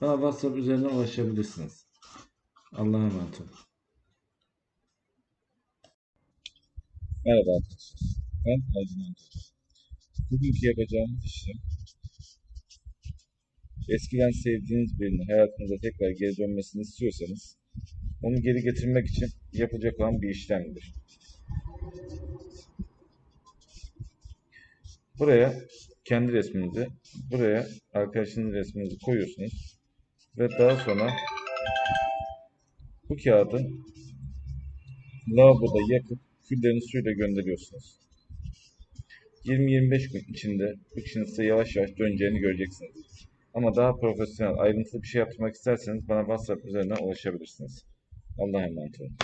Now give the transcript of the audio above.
bana WhatsApp üzerinden ulaşabilirsiniz. Allah'a emanet olun. Merhaba. Ben Ercüment Hoca. Bugünkü yapacağımız işlem eskiden sevdiğiniz birinin hayatınıza tekrar geri dönmesini istiyorsanız onu geri getirmek için yapılacak olan bir işlemdir. Buraya kendi resminizi, buraya arkadaşınızın resminizi koyuyorsunuz ve daha sonra bu kağıdı lavaboda yakıp küllerini suyla gönderiyorsunuz. 20-25 gün içinde bu işin size yavaş yavaş döneceğini göreceksiniz. Ama daha profesyonel, ayrıntılı bir şey yaptırmak isterseniz bana WhatsApp üzerinden ulaşabilirsiniz. Allah'a emanet olun.